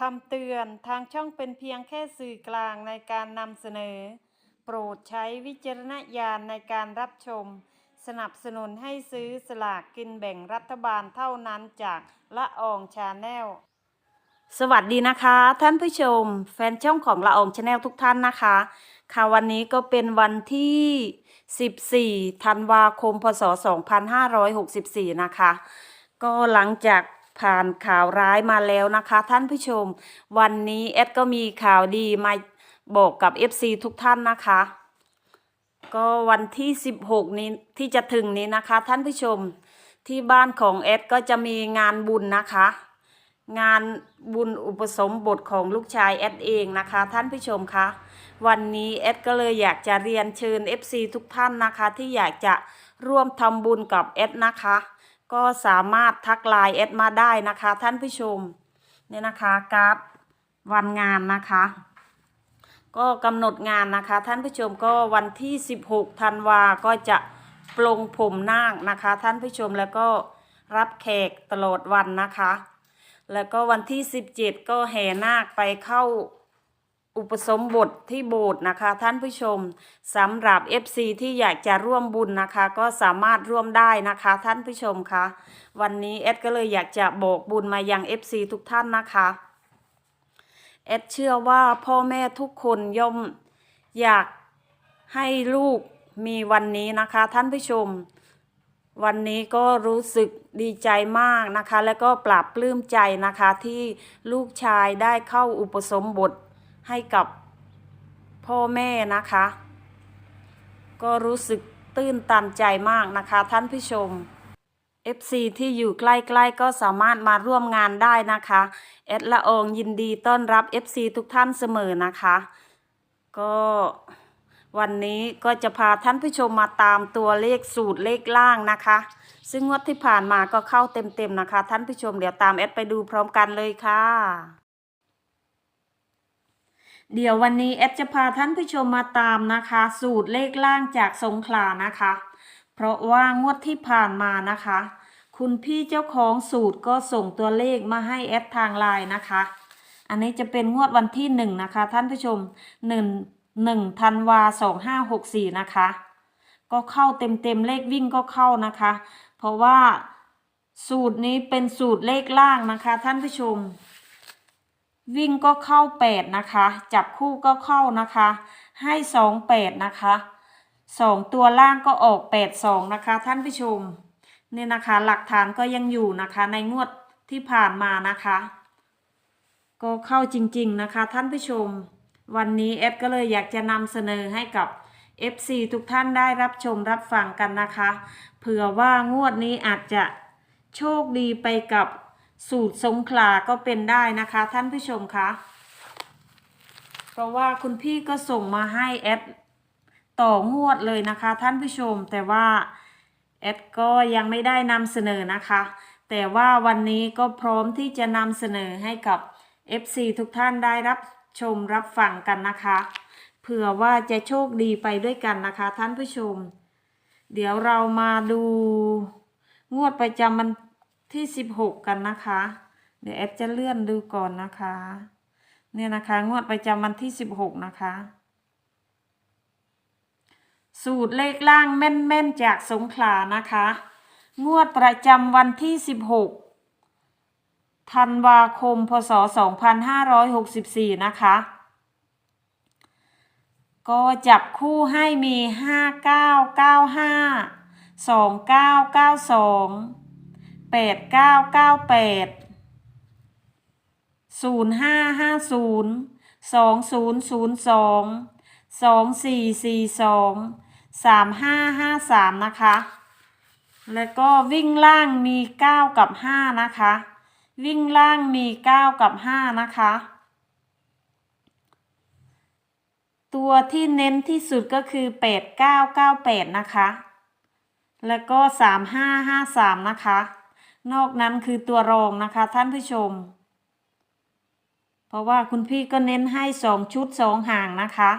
คำเตือนทางช่องเป็นเพียงแค่สื่อกลางในการนำเสนอ โปรดใช้วิจารณญาณในการรับชม สนับสนุนให้ซื้อสลากกินแบ่งรัฐบาลเท่านั้นจากละอองชาแนล สวัสดีนะคะ ท่านผู้ชม แฟนช่องของละอองชาแนลทุกท่านนะคะ ค่ะวันนี้ก็เป็นวันที่ 14 ธันวาคม พศ 2564 นะคะ ก็หลังจาก ผ่านข่าวร้ายมาแล้วนะคะ ท่านผู้ชม วันนี้แอดก็มีข่าวดีมาบอกกับ FC ทุกท่านนะคะ ก็วันที่ 16 นี้ที่จะถึงนี้นะคะ ท่านผู้ชมที่บ้านของแอดก็จะมีงานบุญนะคะ งานบุญอุปสมบทของลูกชายแอดเองนะคะ ท่านผู้ชมคะวันนี้แอดก็เลยอยากจะเรียนเชิญ FC ทุกท่านนะคะ ที่อยากจะร่วมทำบุญกับแอดนะคะ ก็สามารถทักไลน์แอดมาได้นะคะ ท่านผู้ชมเนี่ยนะคะกราฟวันงานนะคะ ก็กำหนดงานนะคะ ท่านผู้ชมก็วันที่ 16ธันวาก็จะปลงผมนาคนะคะ ท่านผู้ชมแล้วก็รับแขกตลอดวันนะคะ แล้วก็วันที่ 17 ก็แห่นาคไปเข้า อุปสมบทที่โบสถ์นะคะท่านผู้ชมสำหรับ FC ที่อยากจะร่วมบุญนะคะ ก็สามารถร่วมได้นะคะท่านผู้ชมคะวันนี้แอดก็เลยอยากจะบอกบุญมายัง FC ทุกท่านนะคะแอดเชื่อว่าพ่อแม่ทุกคนย่อมอยากให้ลูกมีวันนี้นะคะท่านผู้ชม วันนี้ก็รู้สึกดีใจมากนะคะ แล้วก็ปราบปลื้มใจนะคะที่ลูกชายได้เข้าอุปสมบท ให้กับพ่อแม่นะคะ ก็รู้สึกตื้นตันใจมากนะคะท่านผู้ชม FC ที่อยู่ใกล้ๆก็สามารถมาร่วมงานได้นะคะแอดละองยินดีต้อนรับ FC ทุกท่านเสมอนะคะ ก็วันนี้ก็จะพาท่านผู้ชมมาตามตัวเลขสูตรเลขล่างนะคะ ซึ่งงวดที่ผ่านมาก็เข้าเต็มๆนะคะ ท่านผู้ชมเดี๋ยวตามแอดไปดูพร้อมกันเลยค่ะ เดี๋ยววันนี้แอดจะพาท่านผู้ชมมาตามนะคะ สูตรเลขล่างจากสงขลานะคะ เพราะว่างวดที่ผ่านมานะคะ คุณพี่เจ้าของสูตรก็ส่งตัวเลขมาให้แอดทางไลน์นะคะ อันนี้จะเป็นงวดวันที่หนึ่งนะคะ ท่านผู้ชมหนึ่งหนึ่งธันวาสองห้าหกสี่นะคะ ก็เข้าเต็มเต็มเลขวิ่งก็เข้านะคะ เพราะว่าสูตรนี้เป็นสูตรเลขล่างนะคะ ท่านผู้ชม วิ่งก็เข้าแปดนะคะ จับคู่ก็เข้านะคะ ให้สองแปดนะคะสองตัวล่างก็ออกแปดสองนะคะ ท่านผู้ชมเนี่ยนะคะ หลักฐานก็ยังอยู่นะคะ ในงวดที่ผ่านมานะคะ ก็เข้าจริงๆนะคะ ท่านผู้ชม วันนี้เอฟก็เลยอยากจะนำเสนอให้กับ FC ทุกท่านได้รับชมรับฟังกันนะคะ เผื่อว่างวดนี้อาจจะโชคดีไปกับ สูตรสงขลาก็เป็นได้นะคะ ท่านผู้ชมคะเพราะว่าคุณพี่ก็ส่งมาให้แอดต่องวดเลยนะคะ ท่านผู้ชมแต่ว่าแอดก็ยังไม่ได้นำเสนอนะคะ แต่ว่าวันนี้ก็พร้อมที่จะนำเสนอให้กับ FC ทุกท่านได้รับชมรับฟังกันนะคะเผื่อว่าจะโชคดีไปด้วยกันนะคะ ท่านผู้ชม เดี๋ยวเรามาดูงวดประจำวัน ที่ 16 กันนะคะ เดี๋ยวแอดจะเลื่อนดูก่อนนะคะ เนี่ยนะคะงวดประจำวันที่ 16 นะคะ สูตรเลขล่างแม่นๆจากสงขลานะคะ งวดประจำวันที่ 16 ธันวาคม พศ 2564 นะคะก็จับคู่ให้มี 5995 2992 ปดเก้าเก้าแปดศูนย์ห้าห้าศูนย์สองศูนย์ศูนย์สองสองสี่สี่สองสามห้าห้าสามนะคะ แล้วก็วิ่งล่างมีเก้ากับห้านะคะ วิ่งล่างมีเก้ากับห้านะคะ ตัวที่เน้นที่สุดก็คือแปดเก้าเก้าแปดนะคะ แล้วก็สามห้าห้าสามนะคะ นอกนั้นคือตัวรองนะคะท่านผู้ชม เพราะว่าคุณพี่ก็เน้นให้2ชุด2ห่างนะคะ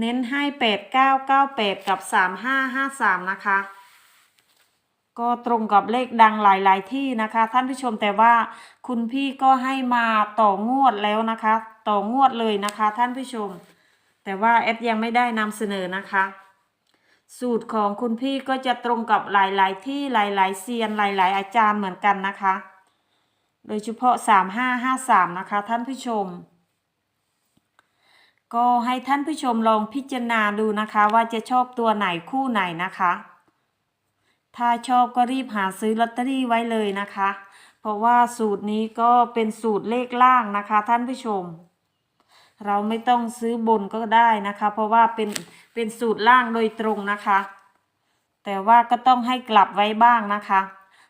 เน้นให้8998กับ3553นะคะ ก็ตรงกับเลขดังหลายๆที่นะคะ ท่านผู้ชมแต่ว่าคุณพี่ก็ให้มาต่องวดแล้วนะคะ ต่องวดเลยนะคะ ท่านผู้ชม แต่ว่าแอดยังไม่ได้นำเสนอนะคะ สูตรของคุณพี่ก็จะตรงกับหลาย ๆ ที่หลาย ๆเซียนหลาย ๆ อาจารย์เหมือนกันนะคะ โดยเฉพาะ 3553 นะคะ ท่านผู้ชม ก็ให้ท่านผู้ชมลองพิจารณาดูนะคะ ว่าจะชอบตัวไหนคู่ไหนนะคะ ถ้าชอบก็รีบหาซื้อลอตเตอรี่ไว้เลยนะคะ เพราะว่าสูตรนี้ก็เป็นสูตรเลขล่างนะคะ ท่านผู้ชม เราไม่ต้องซื้อบนก็ได้นะคะ เพราะว่าเป็นเป็นสูตรล่างโดยตรงนะคะ แต่ว่าก็ต้องให้กลับไว้บ้างนะคะ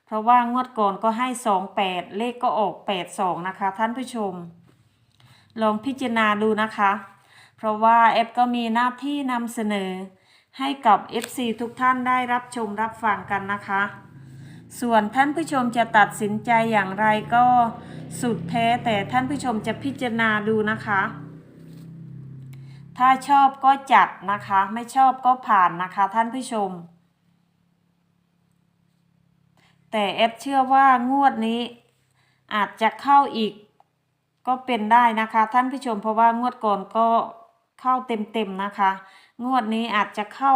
เพราะว่างวดก่อนก็ให้สองแปดเลขก็ออกแปดสองนะคะ ท่านผู้ชม ลองพิจารณาดูนะคะ เพราะว่าแอปก็มีหน้าที่นำเสนอ ให้กับ FC ทุกท่านได้รับชมรับฟังกันนะคะ ส่วนท่านผู้ชมจะตัดสินใจอย่างไรก็สุดแท้แต่ท่านผู้ชมจะพิจารณาดูนะคะ ถ้าชอบก็จัดนะคะ ไม่ชอบก็ผ่านนะคะท่านผู้ชม แต่แอปเชื่อว่างวดนี้อาจจะเข้าอีกก็เป็นได้นะคะ ท่านผู้ชมเพราะว่างวดก่อนก็เข้าเต็มๆนะคะ งวดนี้อาจจะเข้า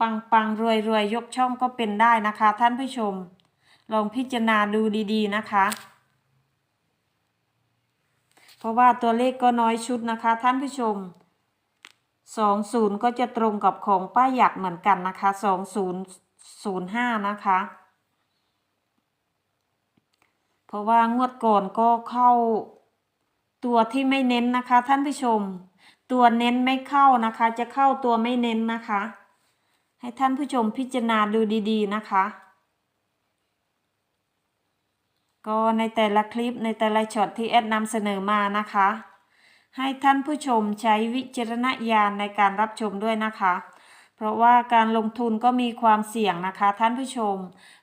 ปังปังรวยรวยๆยกช่องก็เป็นได้นะคะ ท่านผู้ชม ลองพิจารณาดูดีๆนะคะ เพราะว่าตัวเลขก็น้อยชุดนะคะ ท่านผู้ชม สองศูนย์ก็จะตรงกับของป้าหยักเหมือนกันนะคะสองศูนย์ศูนย์ห้านะคะ เพราะว่างวดก่อนก็เข้าตัวที่ไม่เน้นนะคะ ท่านผู้ชม ตัวเน้นไม่เข้านะคะ จะเข้าตัวไม่เน้นนะคะ ให้ท่านผู้ชมพิจารณาดูดีๆนะคะ ก็ในแต่ละคลิปในแต่ละช็อตที่แอดนำเสนอมานะคะ ให้ท่านผู้ชมใช้วิจารณญาณในการรับชมด้วยนะคะ เพราะว่าการลงทุนก็มีความเสี่ยงนะคะท่านผู้ชม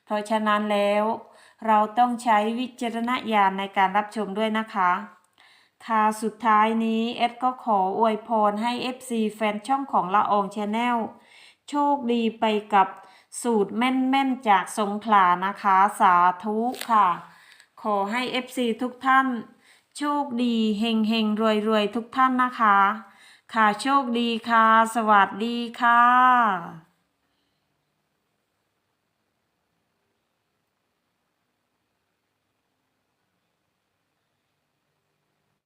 เพราะฉะนั้นแล้ว เราต้องใช้วิจารณญาณในการรับชมด้วยนะคะค่ะสุดท้ายนี้เอดก็ขออวยพรให้ FC แฟนช่องของละอองชาแนลโชคดีไปกับสูตรแม่นๆจากสงขลานะคะ สาธุค่ะ ขอให้ FC ทุกท่าน โชคดีเฮงเฮงรวยรวยทุกท่านนะคะ ค่ะโชคดีค่ะ สวัสดีค่ะ